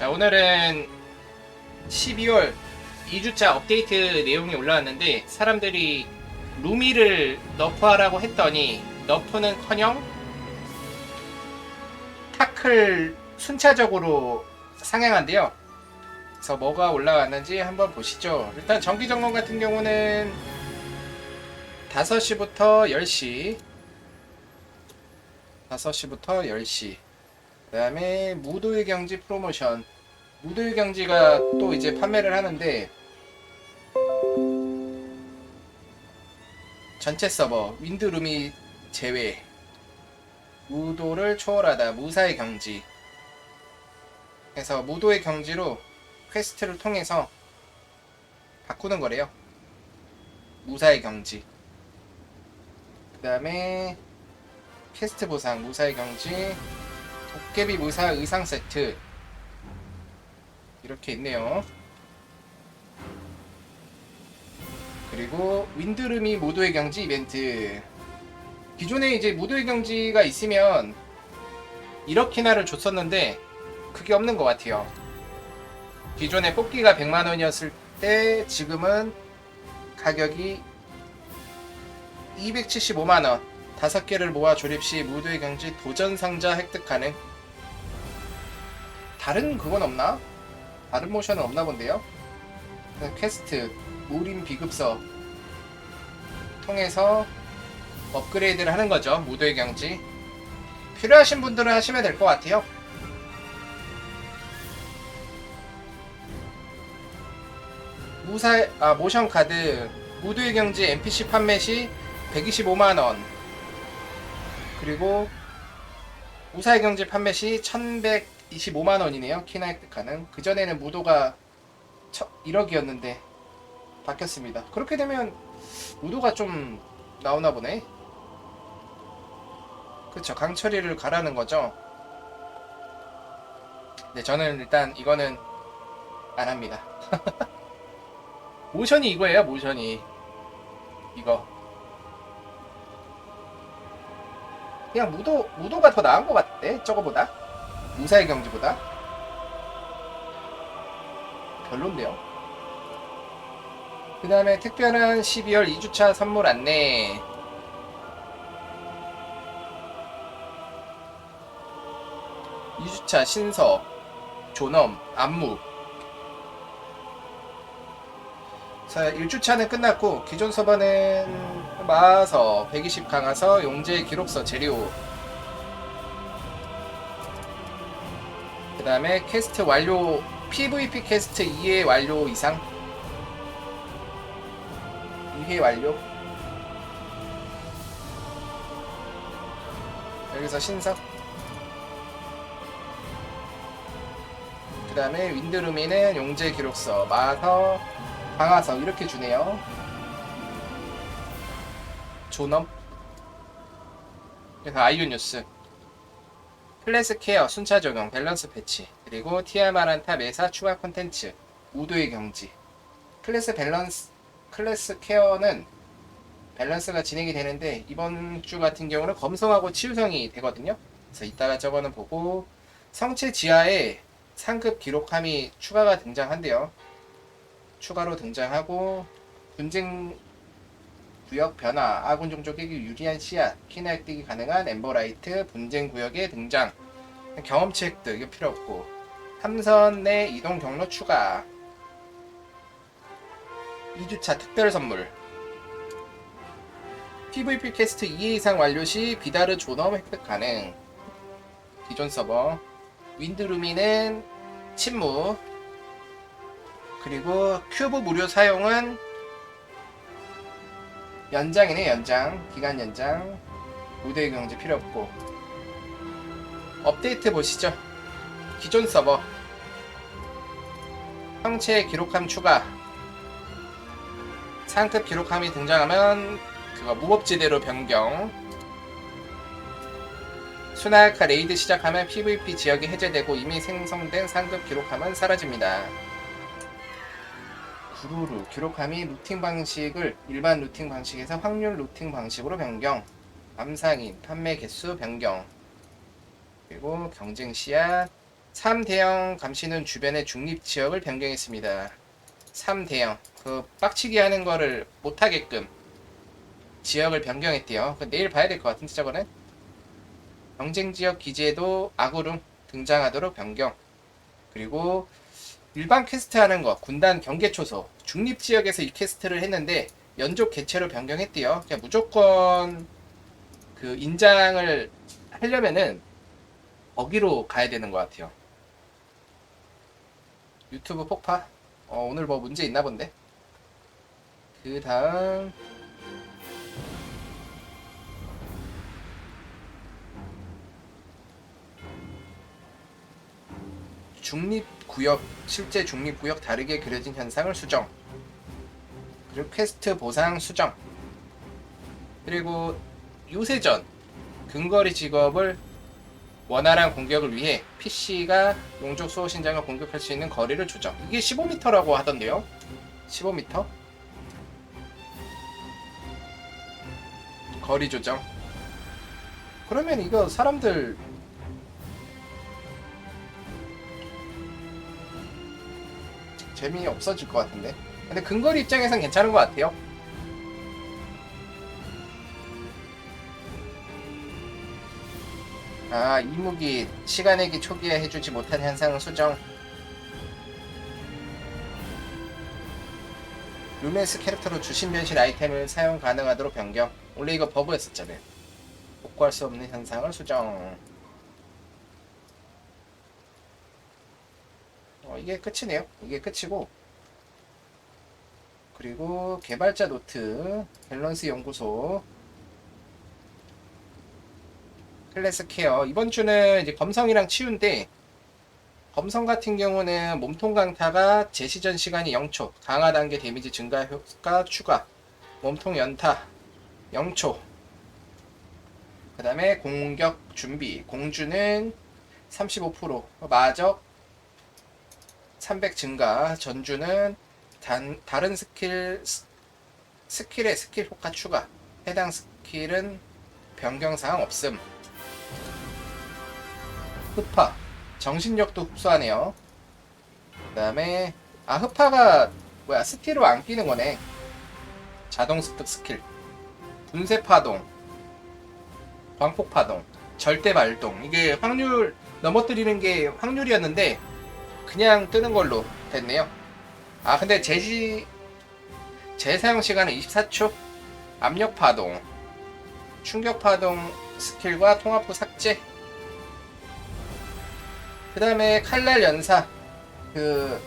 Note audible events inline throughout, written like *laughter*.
자 오늘은 12월 2주차 업데이트 내용이 올라왔는데 사람들이 루미를 너프하라고 했더니 너프는커녕 타클 순차적으로 상향한대요. 그래서 뭐가 올라왔는지 한번 보시죠. 일단 정기 점검 같은 경우는 5시부터 10시 5시부터 10시 그 다음에 무도의 경지 프로모션. 무도의 경지가 또 이제 판매를 하는데 전체 서버 윈드룸이 제외. 무도를 초월하다 무사의 경지. 그래서 무도의 경지로 퀘스트를 통해서 바꾸는 거래요. 무사의 경지. 그 다음에 퀘스트 보상 무사의 경지 도깨비 무사 의상 세트 이렇게 있네요. 그리고 윈드룸이 모두의 경지 이벤트. 기존에 이제 모두의 경지가 있으면 1억키나를 줬었는데 그게 없는 것 같아요. 기존에 뽑기가 100만 원이었을 때 지금은 가격이 275만 원. 다섯 개를 모아 조립 시 무도의 경지 도전 상자 획득 가능. 다른 그건 없나? 다른 모션은 없나 본데요. 그 퀘스트 무림 비급서 통해서 업그레이드를 하는 거죠. 무도의 경지. 필요하신 분들은 하시면 될 것 같아요. 무사 아 모션 카드 무도의 경지 NPC 판매 시 125만 원. 그리고 무사의 경제 판매 시 1125만 원이네요. 키나 획득하는. 그전에는 무도가 1억이었는데 바뀌었습니다. 그렇게 되면 무도가 좀 나오나 보네. 그쵸. 강철이를 가라는 거죠. 네, 저는 일단 이거는 안 합니다. *laughs* 모션이 이거예요, 모션이. 이거. 그냥 무도 무도가 더 나은 것 같대 저거보다 무사의 경지보다 별론데요. 그 다음에 특별한 12월 2주차 선물 안내. 이주차 신서, 존엄, 안무. 자, 1주차는 끝났고, 기존 서버는 마서, 120 강화서, 용재 기록서 재료. 그 다음에 캐스트 완료, PVP 캐스트 2회 완료 이상. 2회 완료. 여기서 신석. 그 다음에 윈드루미는 용재 기록서, 마서, 방아서 이렇게 주네요. 존엄. 그래서 아이유 뉴스. 클래스 케어, 순차 적용, 밸런스 패치, 그리고 TR마란타 매사 추가 콘텐츠, 우도의 경지. 클래스 밸런스, 클래스 케어는 밸런스가 진행이 되는데 이번 주 같은 경우는 검성하고 치유성이 되거든요. 그래서 이따가 저거는 보고 성체 지하에 상급 기록함이 추가가 등장한대요. 추가로 등장하고 분쟁 구역 변화, 아군 종족에게 유리한 씨앗, 키나 획득이 가능한 엠버라이트, 분쟁 구역의 등장, 경험치 획득 이거 필요 없고. 함선 내 이동 경로 추가, 2주차 특별 선물, PVP 캐스트 2회 이상 완료 시 비다르 존엄 획득 가능, 기존 서버, 윈드루미는 침묵, 그리고 큐브 무료 사용은 연장이네 연장. 기간 연장. 무대 경제 필요 없고. 업데이트 보시죠. 기존 서버. 형체 기록함 추가. 상급 기록함이 등장하면 그거 무법지대로 변경. 순화카 레이드 시작하면 PVP 지역이 해제되고 이미 생성된 상급 기록함은 사라집니다. 구루루 기록함이 루팅 방식을 일반 루팅 방식에서 확률 루팅 방식으로 변경 암상인 판매 개수 변경 그리고 경쟁 씨앗 3대형 감시는 주변의 중립 지역을 변경했습니다. 3대형 그 빡치게 하는 거를 못 하게끔 지역을 변경했대요. 그 내일 봐야 될 것 같은데 저거는 경쟁 지역 기지에도 아구릉 등장하도록 변경. 그리고 일반 퀘스트 하는 거 군단 경계 초소 중립 지역에서 이 퀘스트를 했는데 연족 개체로 변경했대요. 그냥 무조건 그 인장을 하려면은 거기로 가야 되는 것 같아요. 유튜브 폭파? 어, 오늘 뭐 문제 있나 본데? 그 다음 중립구역 실제 중립구역 다르게 그려진 현상을 수정 그리고 퀘스트 보상 수정 그리고 요새전 근거리 직업을 원활한 공격을 위해 PC가 용적 수호 신장을 공격할 수 있는 거리를 조정. 이게 15m라고 하던데요. 15m? 거리 조정. 그러면 이거 사람들 재미 없어질 것 같은데. 근데 근거리 입장에선 괜찮은 것 같아요. 아, 이무기 시간내기 초기에 해주지 못한 현상을 수정. 루메스 캐릭터로 주신 변신 아이템을 사용 가능하도록 변경. 원래 이거 버그였었잖아요. 복구할 수 없는 현상을 수정. 어, 이게 끝이네요. 이게 끝이고. 그리고 개발자 노트, 밸런스 연구소, 클래스 케어 이번 주는 이제 검성이랑 치유인데 검성 같은 경우는 몸통 강타가 제시전 시간이 0초 강화 단계 데미지 증가 효과 추가 몸통 연타 0초 그 다음에 공격 준비 공주는 35% 마적 300 증가 전주는 단, 다른 스킬 스- 스킬의 스킬 효과 추가. 해당 스킬은 변경사항 없음. 흡파 정신력도 흡수하네요. 그 다음에 아 흡파가 뭐야 스킬로 안 끼는 거네. 자동 습득 스킬. 분쇄 파동. 광폭 파동. 절대 발동. 이게 확률 넘어뜨리는 게 확률이었는데 그냥 뜨는 걸로 됐네요. 아 근데 제시 재사용 시간은 24초. 압력 파동 충격 파동 스킬과 통합부 삭제. 그 다음에 칼날 연사. 그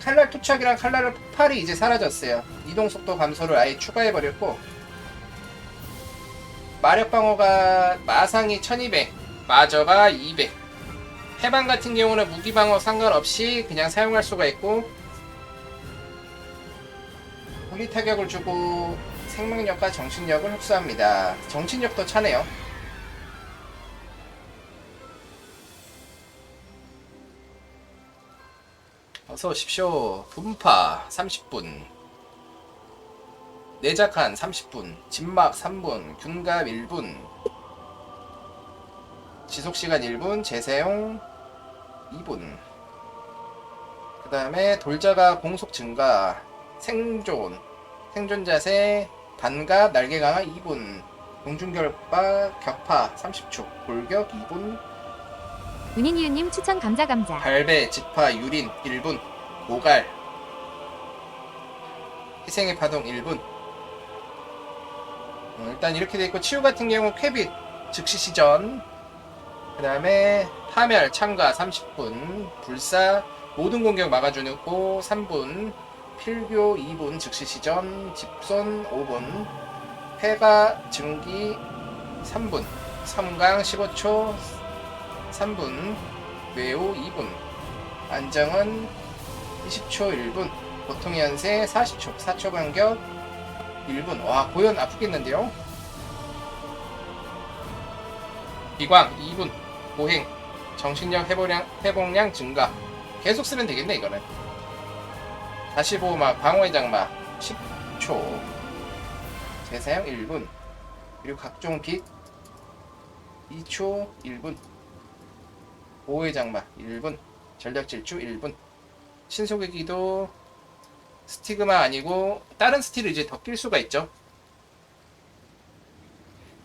칼날 투척이랑 칼날 폭발이 이제 사라졌어요. 이동 속도 감소를 아예 추가해 버렸고 마력 방어가 마상이 1200 마저가 200 해방 같은 경우는 무기 방어 상관없이 그냥 사용할 수가 있고 무리 타격을 주고 생명력과 정신력을 흡수합니다 정신력도 차네요 어서 오십시오. 분파 30분. 내작한 30분. 진막 3분. 균갑 1분. 지속시간 1분. 재사용 2분. 그 다음에 돌자가 공속 증가. 생존. 생존 자세. 반갑 날개 강화 2분. 공중결바 격파 30초. 골격 2분. 은인이유님 추천 감자 감자. 발배, 지파, 유린 1분, 모갈, 희생의 파동 1분. 어, 일단 이렇게 돼 있고 치유 같은 경우 쾌빗 즉시 시전. 그 다음에 파멸 참가 30분, 불사 모든 공격 막아주는 고 3분, 필교 2분 즉시 시전, 집손 5분, 폐가 증기 3분, 섬강 15초 3분, 외우 2분, 안정은 20초 1분, 보통 연세 40초, 4초 간격 1분. 와, 고연 아프겠는데요? 기광 2분, 보행, 정신력 회복량, 회복량 증가. 계속 쓰면 되겠네, 이거는. 다시 보호막, 방어의 장막 10초, 재사용 1분, 그리고 각종 빛 2초 1분. 보호의 장마 1분. 전력 질주 1분. 신속의 기도. 스티그마 아니고 다른 스틸을 이제 더 낄 수가 있죠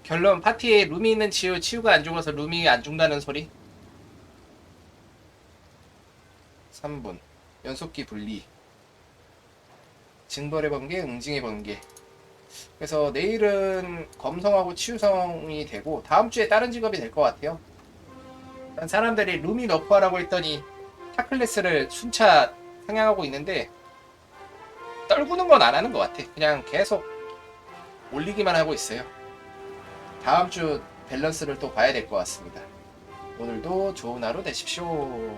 결론 파티에 룸이 있는 치유 치유가 안 죽어서 룸이 안 죽는다는 소리? 3분. 연속기 분리. 징벌의 번개 응징의 번개. 그래서 내일은 검성하고 치유성이 되고 다음 주에 다른 직업이 될 것 같아요. 사람들이 룸이 너프하라고 했더니 타클래스를 순차 상향하고 있는데 떨구는 건 안 하는 것 같아. 그냥 계속 올리기만 하고 있어요 다음 주 밸런스를 또 봐야 될 것 같습니다. 오늘도 좋은 하루 되십시오